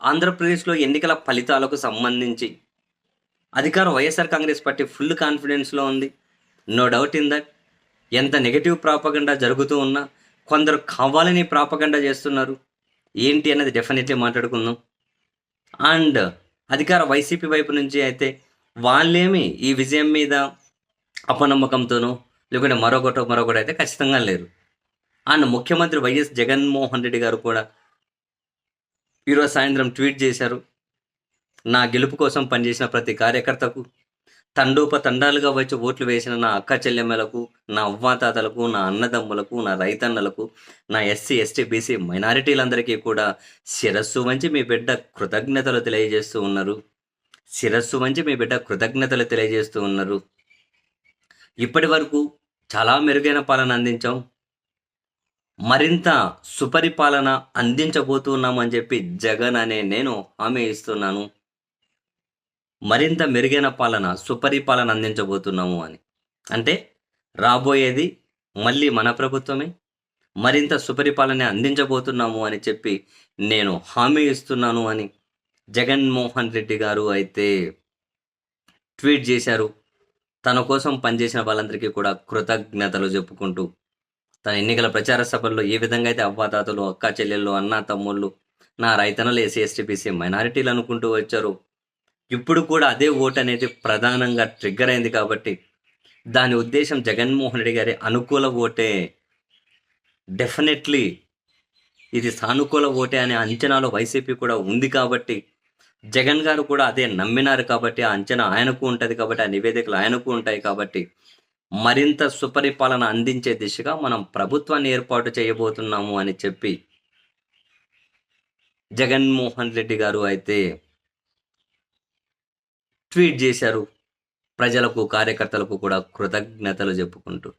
ఆంధ్రప్రదేశ్లో ఎన్నికల ఫలితాలకు సంబంధించి అధికార వైఎస్ఆర్ కాంగ్రెస్ పార్టీ ఫుల్ కాన్ఫిడెన్స్లో ఉంది. నో డౌట్ ఇన్ దట్ ఎంత నెగటివ్ ప్రాపగండా జరుగుతూ ఉన్నా కొందరు కావాలని ప్రాపగండా చేస్తున్నారు. ఏంటి అనేది డెఫినెట్లీ మాట్లాడుకుందాం. అండ్ అధికార వైసీపీ వైపు నుంచి అయితే వాళ్ళేమి ఈ విజయం మీద అపనమ్మకంతోనో లేకుంటే మరొకటో మరొకటి అయితే ఖచ్చితంగా లేరు. అండ్ ముఖ్యమంత్రి వైఎస్ జగన్మోహన్ రెడ్డి గారు కూడా ఈరోజు సాయంత్రం ట్వీట్ చేశారు. నా గెలుపు కోసం పనిచేసిన ప్రతి కార్యకర్తకు తండోప తండాలుగా వచ్చి ఓట్లు వేసిన నా అక్క చెల్లెమ్మలకు నా అవ్వాతాతలకు నా అన్నదమ్ములకు నా రైతన్నలకు నా ఎస్సీ ఎస్టీ బీసీ మైనారిటీలందరికీ కూడా శిరస్సు వంచి మీ బిడ్డ కృతజ్ఞతలు తెలియజేస్తూ ఉన్నారు. శిరస్సు వంచి మీ బిడ్డ కృతజ్ఞతలు తెలియజేస్తూ ఉన్నారు. ఇప్పటి వరకు చాలా మెరుగైన పాలన అందించాం. మరింత సుపరిపాలన అందించబోతున్నామని చెప్పి జగన్ అనే నేను హామీ ఇస్తున్నాను. మరింత మెరుగైన పాలన సుపరిపాలన అందించబోతున్నాము అని. అంటే రాబోయేది మళ్ళీ మన ప్రభుత్వమే? మరింత సుపరిపాలన అందించబోతున్నాము అని చెప్పి నేను హామీ ఇస్తున్నాను అని జగన్మోహన్ రెడ్డి గారు అయితే ట్వీట్ చేశారు. తన కోసం పనిచేసిన వాళ్ళందరికీ కూడా కృతజ్ఞతలు చెప్పుకుంటూ తన ఎన్నికల ప్రచార సభల్లో ఏ విధంగా అయితే అవ్వాతాతలు అక్క చెల్లెళ్ళు అన్న తమ్ముళ్ళు నా రైతనలు ఎస్సీ ఎస్టీపీసీ మైనారిటీలు అనుకుంటూ వచ్చారు. ఇప్పుడు కూడా అదే ఓటు అనేది ప్రధానంగా ట్రిగ్గర్ అయింది కాబట్టి దాని ఉద్దేశం జగన్మోహన్ రెడ్డి గారి అనుకూల ఓటే. డెఫినెట్లీ ఇది సానుకూల ఓటే అనే అంచనాలో వైసీపీ కూడా ఉంది కాబట్టి జగన్ గారు కూడా అదే నమ్మినారు కాబట్టి ఆ అంచనా ఆయనకు ఉంటుంది కాబట్టి ఆ నివేదికలు ఆయనకు ఉంటాయి కాబట్టి మరింత సుపరిపాలన అందించే దిశగా మనం ప్రభుత్వాన్ని ఏర్పాటు చేయబోతున్నాము అని చెప్పి జగన్మోహన్ రెడ్డి గారు అయితే ట్వీట్ చేశారు. ప్రజలకు కార్యకర్తలకు కూడా కృతజ్ఞతలు చెప్పుకుంటూ.